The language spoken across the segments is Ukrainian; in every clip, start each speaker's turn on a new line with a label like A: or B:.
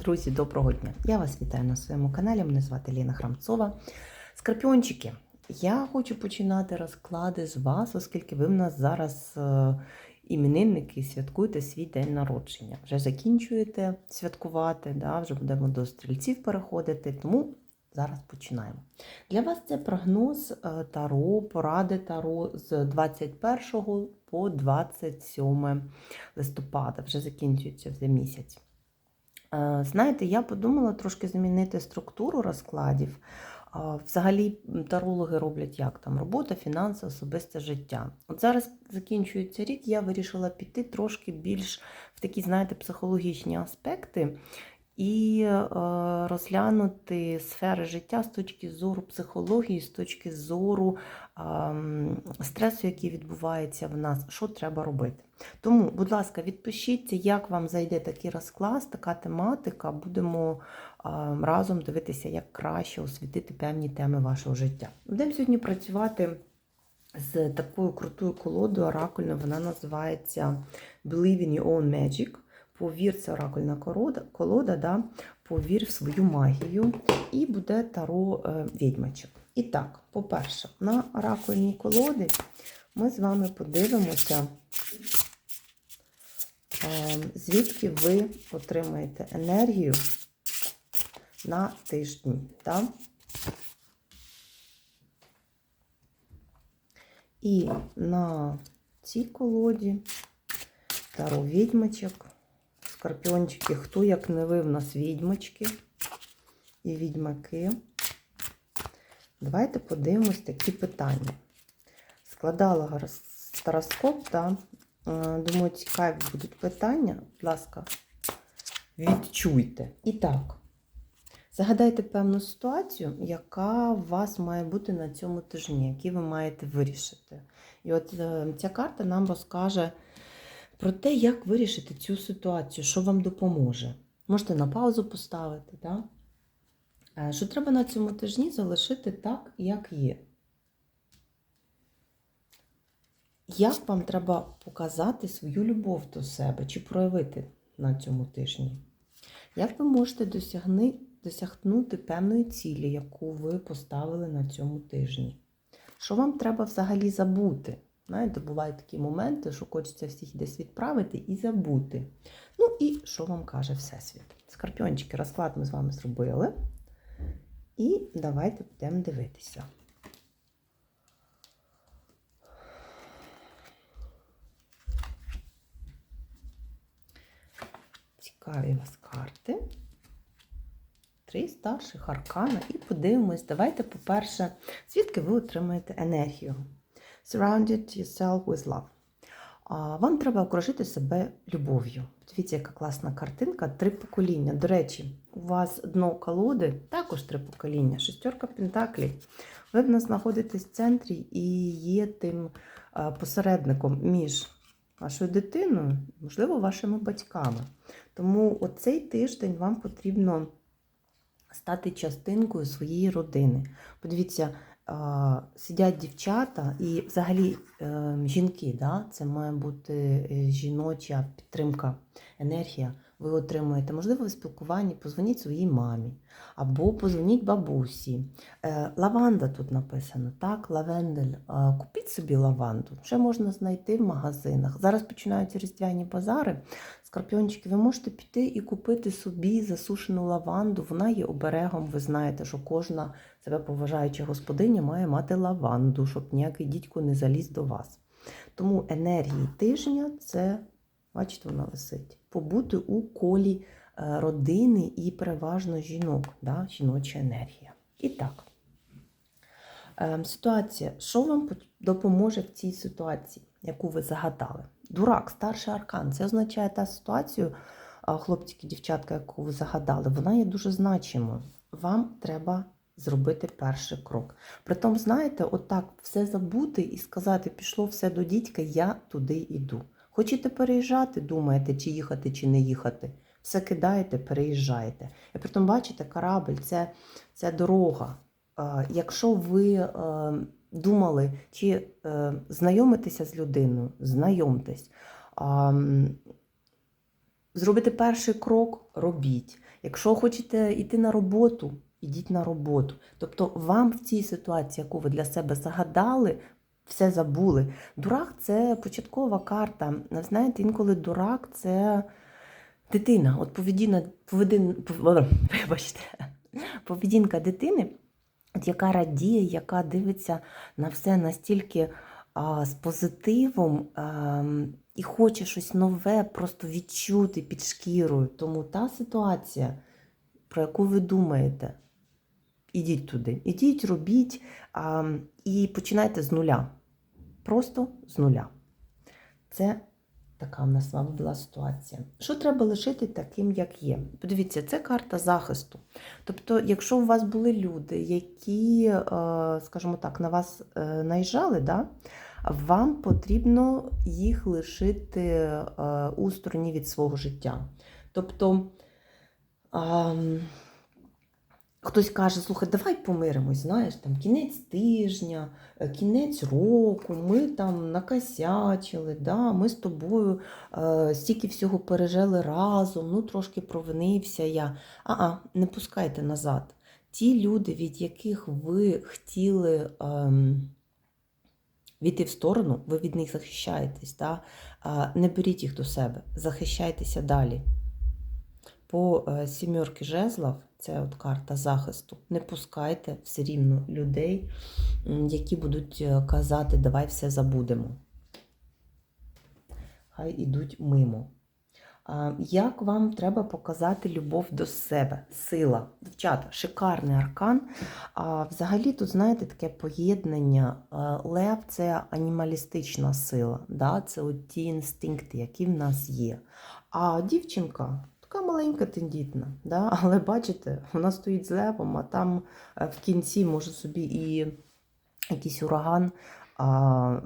A: Друзі, доброго дня! Я вас вітаю на своєму каналі. Мене звати Ліна Храмцова. Скорпіончики, я хочу починати розклади з вас, оскільки ви в нас зараз е, іменинники святкуєте свій день народження. Вже закінчуєте святкувати, да, вже будемо до стрільців переходити, тому зараз починаємо. Для вас це прогноз е, Таро, поради Таро з 21 по 27 листопада. Вже закінчується вже місяць. Е, Знаєте, я подумала трошки змінити структуру розкладів. Взагалі, тарологи роблять як там робота, фінанси, особисте життя. От зараз закінчується рік, я вирішила піти трошки більш в такі, знаєте, психологічні аспекти і е, розглянути сфери життя з точки зору психології, з точки зору стресу, який відбувається в нас, що треба робити. Тому, будь ласка, відпишіться, як вам зайде такий розклад, така тематика. Будемо разом дивитися, як краще освітити певні теми вашого життя. Будемо сьогодні працювати з такою крутою колодою оракульною. Вона називається Believe in your own magic. Повір, це оракульна колода, колода да? повір в свою магію. І буде таро е, відьмачок. І так, по-перше, на оракульній колоді ми з вами подивимося, е, звідки ви отримаєте енергію на тиждень. Да? І на цій колоді таро відьмачок, скорпіончики, хто як не ви в нас відьмачки і відьмаки. Давайте подивимось такі питання. Складала гороскоп, тароскоп, та, е, думаю, цікаві будуть питання. Будь ласка, відчуйте. І так, загадайте певну ситуацію, яка у вас має бути на цьому тижні, які ви маєте вирішити. І от е, ця карта нам розкаже про те, як вирішити цю ситуацію, що вам допоможе. Можете на паузу поставити, да? Е, що треба на цьому тижні залишити так, як є. Як вам треба показати свою любов до себе чи проявити на цьому тижні? Як ви можете досягни, досягнути певної цілі, яку ви поставили на цьому тижні? Що вам треба взагалі забути? Знаєте, бувають такі моменти, що хочеться всіх десь відправити і забути. Ну і що вам каже Всесвіт? Скорпіончики, розклад ми з вами зробили. І давайте будемо дивитися. Цікаві у вас карти. Три старших аркана. І подивимось. Давайте, по-перше, звідки ви отримаєте енергію. Surrounded yourself with love. Вам треба окружити себе любов'ю. Дивіться, яка класна картинка. Три покоління. До речі, у вас дно колоди також три покоління. Шестерка пентаклів. Ви в нас знаходитесь в центрі і є тим посередником між вашою дитиною, можливо, вашими батьками. Тому оцей тиждень вам потрібно стати частинкою своєї родини. Подивіться, сидять дівчата і взагалі е, жінки, да? це має бути е, жіноча підтримка, енергія. Ви отримуєте, можливо, в спілкуванні, позвоніть своїй мамі або позвоніть бабусі. Е, Лаванда тут написано, так, лавендель. Купіть собі лаванду, вже можна знайти в магазинах. Зараз починаються різдвяні базари. Скорпіончики, ви можете піти і купити собі засушену лаванду. Вона є оберегом. Ви знаєте, що кожна себе поважаюча господиня має мати лаванду, щоб ніякий дідько не заліз до вас. Тому енергії тижня це, бачите, вона висить. Побути у колі е, родини і переважно жінок, да? жіноча енергія. І так, ем, ситуація. Що вам допоможе в цій ситуації, яку ви загадали? Дурак, старший аркан. Це означає та ситуацію, хлопчики, дівчатка, яку ви загадали, вона є дуже значимою. Вам треба зробити перший крок. Притом, знаєте, отак все забути і сказати, пішло все до дідька, я туди йду. Хочете переїжджати, думаєте, чи їхати, чи не їхати. Все кидаєте, переїжджаєте. І притом, бачите, корабль це, це дорога. Якщо ви е, думали, чи е, знайомитися з людиною, знайомтесь. А, зробити перший крок, робіть. Якщо хочете йти на роботу, ідіть на роботу. Тобто вам в цій ситуації, яку ви для себе загадали, все забули. Дурак це початкова карта. Знаєте, інколи дурак це дитина. От поведінка, поведін, пов- поведінка дитини, яка радіє, яка дивиться на все настільки а, з позитивом а, і хоче щось нове просто відчути під шкірою. Тому та ситуація, про яку ви думаєте, ідіть туди, ідіть, робіть а, і починайте з нуля. Просто з нуля. Це така в нас з вами була ситуація. Що треба лишити таким, як є? Подивіться, це карта захисту. Тобто, якщо у вас були люди, які, е, скажімо так, на вас е, наїжджали, да, вам потрібно їх лишити е, у стороні від свого життя. Тобто, Хтось каже, слухай, давай помиримось, знаєш, там кінець тижня, е, кінець року, ми там накосячили, да, ми з тобою е, стільки всього пережили разом, ну трошки провинився я. А-а, не пускайте назад. Ті люди, від яких ви хотіли ем, війти в сторону, ви від них захищаєтесь. Да? А, не беріть їх до себе, захищайтеся далі. По е, сімерки жезлов, це от карта захисту. Не пускайте все рівно людей, які будуть е, казати, давай все забудемо. Хай ідуть мимо. Як вам треба показати любов до себе? Сила. Дівчата, шикарний аркан. А, Взагалі, тут, знаєте, таке поєднання. Лев це анімалістична сила, да? це от ті інстинкти, які в нас є. А дівчинка така маленька, тендітна, да? але бачите, вона стоїть з левом, а там е, в кінці може собі і якийсь ураган. А,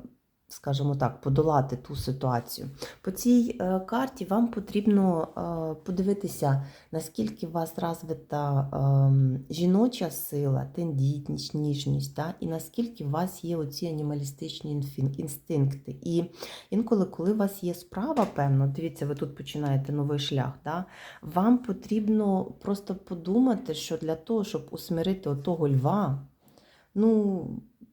A: скажімо так, подолати ту ситуацію. По цій е, карті вам потрібно е, подивитися, наскільки у вас розвита е, жіноча сила, тендітність, ніжність, да? і наскільки у вас є оці анімалістичні інстинкти. І інколи, коли у вас є справа, певно, дивіться, ви тут починаєте новий шлях, да? вам потрібно просто подумати, що для того, щоб усмирити отого льва, ну,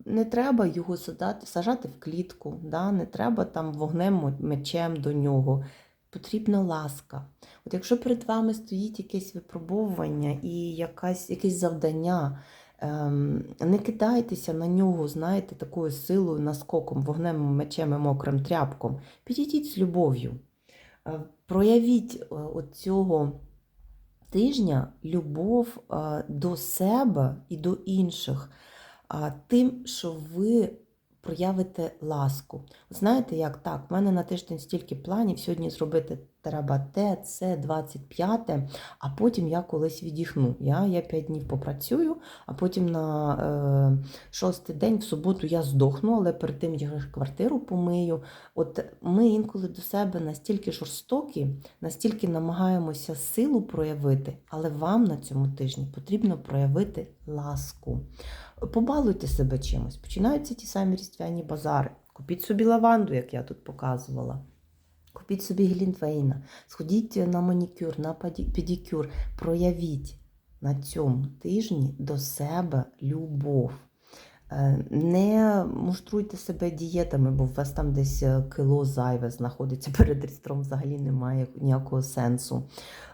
A: не треба його садати, сажати в клітку, да? не треба там вогнем мечем до нього. Потрібна ласка. От якщо перед вами стоїть якесь випробовування і якась, якесь завдання, ем, не кидайтеся на нього, знаєте, такою силою, наскоком, вогнем, мечем і мокрим тряпком. Підійдіть з любов'ю. Е, Проявіть е, от цього тижня любов е, до себе і до інших тим, що ви проявите ласку. Знаєте, як так, в мене на тиждень стільки планів, сьогодні зробити те, це 25, а потім я колись відіхну. Я, я 5 днів попрацюю, а потім на е, шостий день, в суботу, я здохну, але перед тим я квартиру помию. От ми інколи до себе настільки жорстокі, настільки намагаємося силу проявити, але вам на цьому тижні потрібно проявити ласку. Побалуйте себе чимось. Починаються ті самі різдвяні базари. Купіть собі лаванду, як я тут показувала. Купіть собі глінтвейна, сходіть на манікюр, на педикюр, проявіть на цьому тижні до себе любов. Е, Не муштруйте себе дієтами, бо у вас там десь е, кило зайве знаходиться перед різдвом, взагалі немає ніякого сенсу.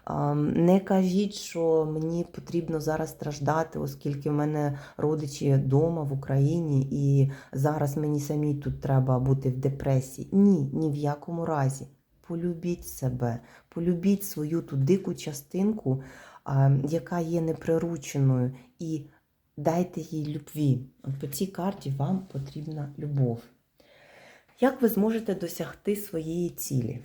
A: Ем, Не кажіть, що мені потрібно зараз страждати, оскільки в мене родичі вдома в Україні, і зараз мені самій тут треба бути в депресії. Ні, ні в якому разі. Полюбіть себе, полюбіть свою ту дику частинку, яка є неприрученою, і дайте їй любві. От по цій карті вам потрібна любов. Як ви зможете досягти своєї цілі?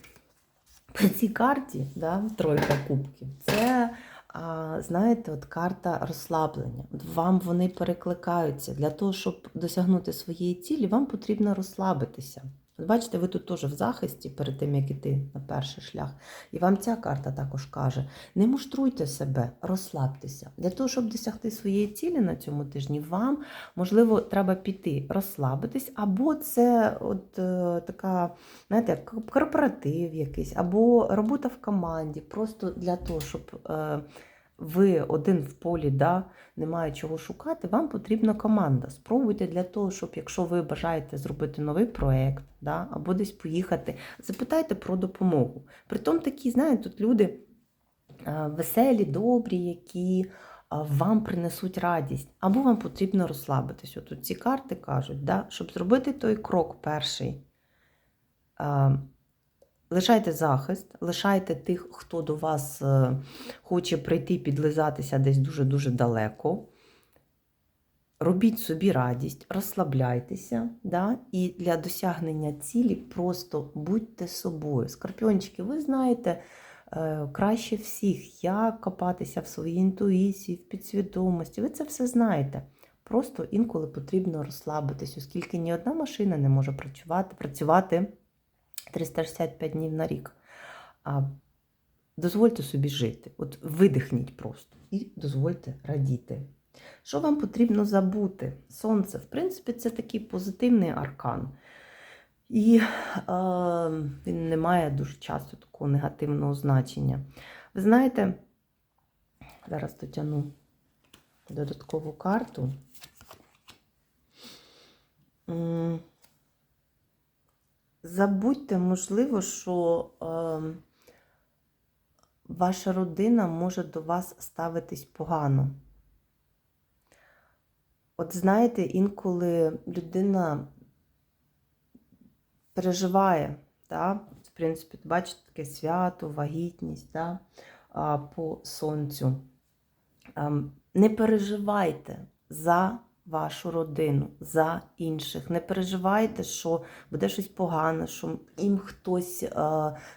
A: По цій карті, да, тройка кубків, це, а, знаєте, от карта розслаблення. Вам вони перекликаються. Для того, щоб досягнути своєї цілі, вам потрібно розслабитися. Бачите, ви тут теж в захисті перед тим, як іти на перший шлях. І вам ця карта також каже: не муштруйте себе, розслабтеся. Для того, щоб досягти своєї цілі на цьому тижні, вам, можливо, треба піти, розслабитись, або це от е, така, знаєте, корпоратив якийсь, або робота в команді, просто для того, щоб е, ви один в полі, да, немає чого шукати, вам потрібна команда. Спробуйте для того, щоб якщо ви бажаєте зробити новий проєкт, да, або десь поїхати, запитайте про допомогу. Притом такі, знаєте, тут люди е, веселі, добрі, які е, вам принесуть радість, або вам потрібно розслабитись. От ці карти кажуть, да, щоб зробити той крок перший. Лишайте захист, лишайте тих, хто до вас е, хоче прийти підлизатися десь дуже-дуже далеко. Робіть собі радість, розслабляйтеся, да? і для досягнення цілі просто будьте собою. Скорпіончики, ви знаєте е, краще всіх, як копатися в своїй інтуїції, в підсвідомості. Ви це все знаєте. Просто інколи потрібно розслабитись, оскільки ні одна машина не може працювати, працювати 365 днів на рік. А дозвольте собі жити. От видихніть просто і дозвольте радіти. Що вам потрібно забути? Сонце, в принципі, це такий позитивний аркан. І е, він не має дуже часто такого негативного значення. Ви знаєте, зараз дотягну додаткову карту. Забудьте, можливо, що е, ваша родина може до вас ставитись погано. От знаєте, інколи людина переживає, да? в принципі, бачите, таке свято, вагітність да? по сонцю. Ем, Не переживайте за вашу родину, за інших. Не переживайте, що буде щось погане, що їм хтось е,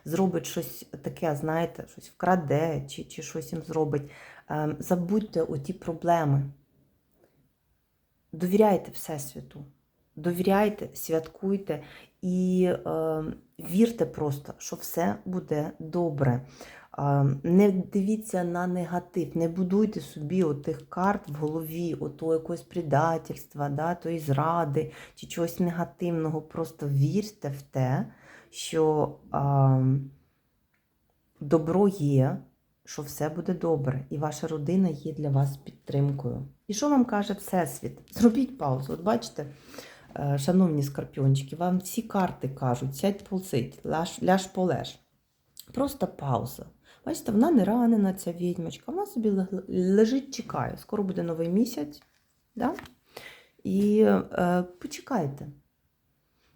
A: зробить щось таке, знаєте, щось вкраде чи, чи щось їм зробить. Ем, Забудьте оті проблеми. Довіряйте Всесвіту, довіряйте, святкуйте і е, вірте просто, що все буде добре. Не дивіться на негатив, не будуйте собі отих карт в голові, ото якогось предательства, да, тої зради чи чогось негативного. Просто вірте в те, що е, добро є, що все буде добре, і ваша родина є для вас підтримкою. І що вам каже Всесвіт? Зробіть паузу. От бачите, е, шановні скорпіончики, вам всі карти кажуть, сядь полсить, ляж, ляж полеж. Просто пауза. Бачите, вона не ранена, ця відьмочка, вона собі лежить, чекає. Скоро буде новий місяць. Да? І е, почекайте.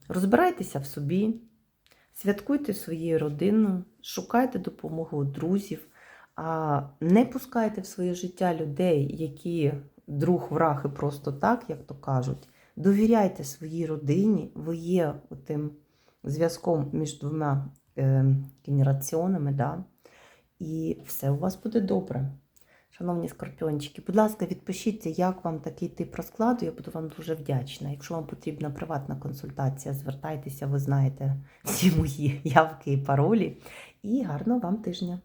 A: Розбирайтеся в собі, святкуйте своєю родиною, шукайте допомогу друзів, а не пускайте в своє життя людей, які друг враг і просто так, як то кажуть. Довіряйте своїй родині, ви є тим зв'язком між двома е, генераціонами, да? І все у вас буде добре. Шановні скорпіончики, будь ласка, відпишіться, як вам такий тип розкладу. Я буду вам дуже вдячна. Якщо вам потрібна приватна консультація, звертайтеся, ви знаєте всі мої явки і паролі. І гарного вам тижня!